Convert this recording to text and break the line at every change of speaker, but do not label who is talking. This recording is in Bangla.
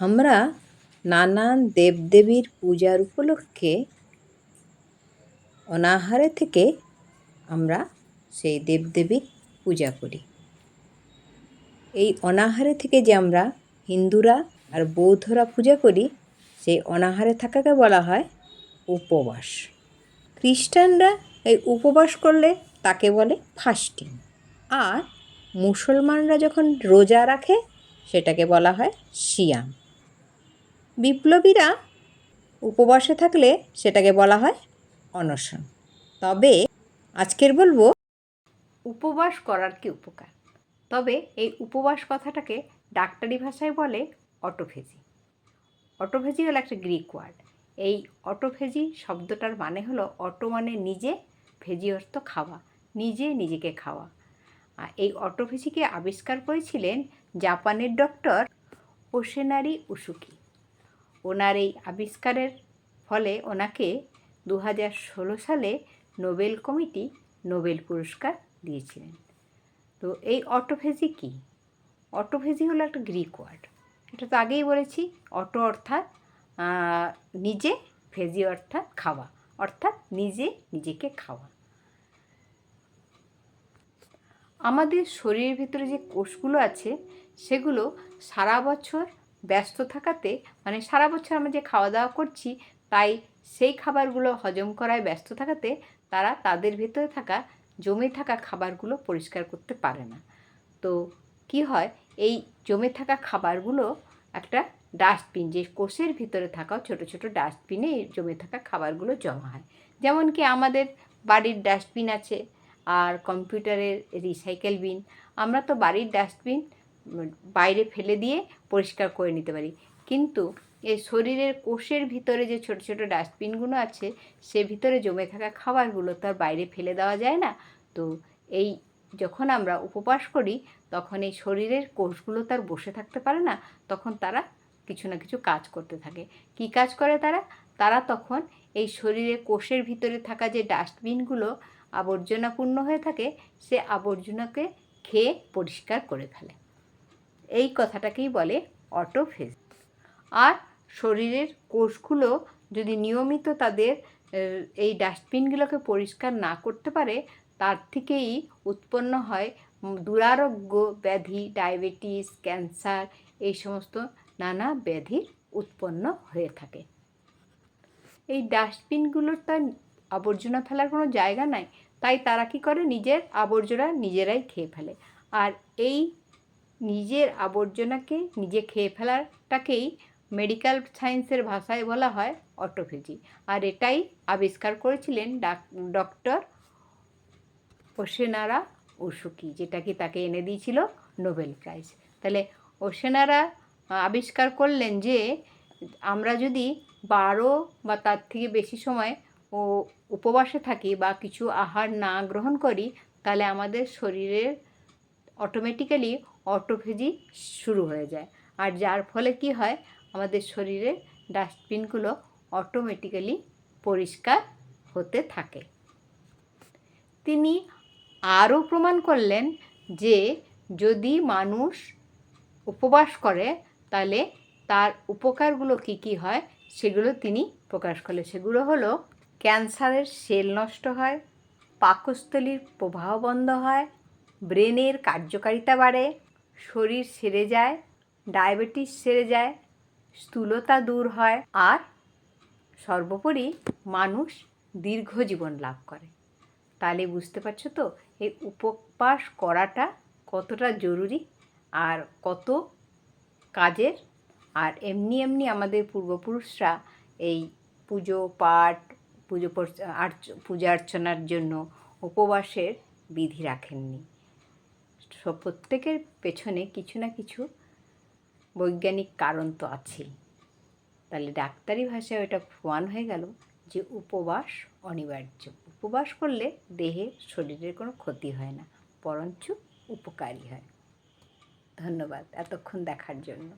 আমরা নানান দেবদেবীর পূজার উপলক্ষে অনাহারে থেকে আমরা সেই দেবদেবীর পূজা করি। এই অনাহারে থেকে যে আমরা হিন্দুরা আর বৌদ্ধরা পূজা করি, সেই অনাহারে থাকাকে বলা হয় উপবাস। খ্রিস্টানরা এই উপবাস করলে তাকে বলে ফাস্টিং। আর মুসলমানরা যখন রোজা রাখে, সেটাকে বলা হয় সিয়াম। বিপ্লবীরা উপবাসে থাকলে সেটাকে বলা হয় অনশন। তবে আজকের বলব উপবাস করার কি উপকার? তবে এই উপবাস কথাটাকে ডাক্তারি ভাষায় বলে অটোফেজি। অটোফেজি হলো একটা গ্রিক ওয়ার্ড। এই অটোফেজি শব্দটার মানে হলো অটো মানে নিজে ভেজি অর্থ খাওয়া, নিজে নিজেকে খাওয়া। আর এই অটোফেজিকে আবিষ্কার করেছিলেন জাপানের ডক্টর ওশেনারি উসুকি ওনার এই আবিষ্কারের ফলে ওনাকে দু হাজার ষোলো সালে নোবেল কমিটি নোবেল পুরস্কার দিয়েছিলেন। তো এই অটোফেজি কী? অটোফেজি হলো একটা গ্রিক ওয়ার্ড। এটা তো আগেই বলেছি, অটো অর্থাৎ নিজে ফেজি অর্থাৎ খাওয়া, অর্থাৎ নিজে নিজেকে খাওয়া। আমাদের শরীরের ভিতরে যে কোষগুলো আছে, সেগুলো সারা বছর ব্যস্ত থাকাতে মানে সারা বছর আমরা যে খাওয়া দাওয়া করছি, তাই সেই খাবারগুলো হজম করায় ব্যস্ত থাকাতে তারা তাদের ভেতরে থাকা, জমে থাকা খাবারগুলো পরিষ্কার করতে পারে না। তো কি হয়, এই জমে থাকা খাবারগুলো একটা ডাস্টবিন, যে কোষের ভিতরে থাকা ছোট ছোট ডাস্টবিনে জমে থাকা খাবারগুলো জমা হয়। যেমন কি আমাদের বাড়ির ডাস্টবিন আছে, আর কম্পিউটারের রিসাইকেল বিন। আমরা তো বাড়ির ডাস্টবিন বাইরে ফেলে দিয়ে পরিষ্কার করে নিতে পারি। কিন্তু এই শরীরের কোষের ভিতরে যে ছোট ছোট ডাস্টবিনগুলো আছে, সে ভিতরে জমে থাকা খাবারগুলো তো আর বাইরে ফেলে দেওয়া যায় না। তো এই যখন আমরা উপবাস করি, তখন এই শরীরের কোষগুলো তার বসে থাকতে পারে না, তখন তারা কিছু না কিছু কাজ করতে থাকে। কি কাজ করে তারা? তারা তখন এই শরীরের কোষের ভিতরে থাকা যে ডাস্টবিনগুলো আবর্জনাপূর্ণ হয়ে থাকে, সে আবর্জনাকে খেয়ে পরিষ্কার করে ফেলে। এই কথাটাকেই বলে অটোফেজ। আর শরীরের কোষগুলো যদি নিয়মিত তাদের এই ডাস্টবিনগুলোকে পরিষ্কার না করতে পারে, তার থেকেই উৎপন্ন হয় দুরারোগ্য ব্যাধি, ডায়াবেটিস, ক্যান্সার, এই সমস্ত নানা ব্যাধি উৎপন্ন হয়ে থাকে। এই ডাস্টবিনগুলোর তার আবর্জনা ফেলার কোনো জায়গা নাই, তাই তারা কী করে? নিজের আবর্জনা নিজেরাই খেয়ে ফেলে। আর এই নিজের আবর্জনাকে, নিজে খেয়ে ফেলাটাকেই মেডিকেল সায়েন্সের ভাষায় বলা হয় অটোফেজি আর এটাই আবিষ্কার করেছিলেন ডক্টর ওশেনারা উসুকি যেটা কি তাকে এনে দিয়েছিল নোবেল প্রাইজ। তাহলে ওসেনারা আবিষ্কার করলেন যে, আমরা যদি বারো বা তার থেকে বেশি সময় ও উপবাসে থাকি বা কিছু আহার না গ্রহণ করি, তাহলে আমাদের শরীরের অটোমেটিক্যালি অটোফেজি শুরু হয়ে যায়। আর যার ফলে কি হয়? আমাদের শরীরের ডাস্টবিনগুলো অটোমেটিক্যালি পরিষ্কার হতে থাকে। তিনি আরও প্রমাণ করলেন যে যদি মানুষ উপবাস করে, তাহলে তার উপকারগুলো কি কি হয় সেগুলো তিনি প্রকাশ করলেন। সেগুলো হলো, ক্যান্সারের সেল নষ্ট হয়, পাকস্থলীর প্রবাহ বন্ধ হয়, ব্রেনের কার্যকারিতা বাড়ে শরীর সেরে যায়, ডায়াবেটিস সেরে যায়, স্থূলতা দূর হয় আর সর্বোপরি মানুষ দীর্ঘ জীবন লাভ করে। তাহলে বুঝতে পারছ তো এই উপবাস করাটা কতটা জরুরি আর কত কাজের? আর এমনি এমনি আমাদের পূর্বপুরুষরা এই পুজো পাঠ, পুজো পূজা অর্চনার জন্য উপবাসের বিধি রাখেননি। প্রত্যেকের পেছনে কিছু না কিছু বৈজ্ঞানিক কারণ তো আছেই। তাহলে ডাক্তারি ভাষায় ওটা প্রমাণ হয়ে গেল যে উপবাস অনিবার্য। উপবাস করলে দেহে শরীরের কোনো ক্ষতি হয় না, বরঞ্চ উপকারী হয়। ধন্যবাদ এতক্ষণ দেখার জন্য।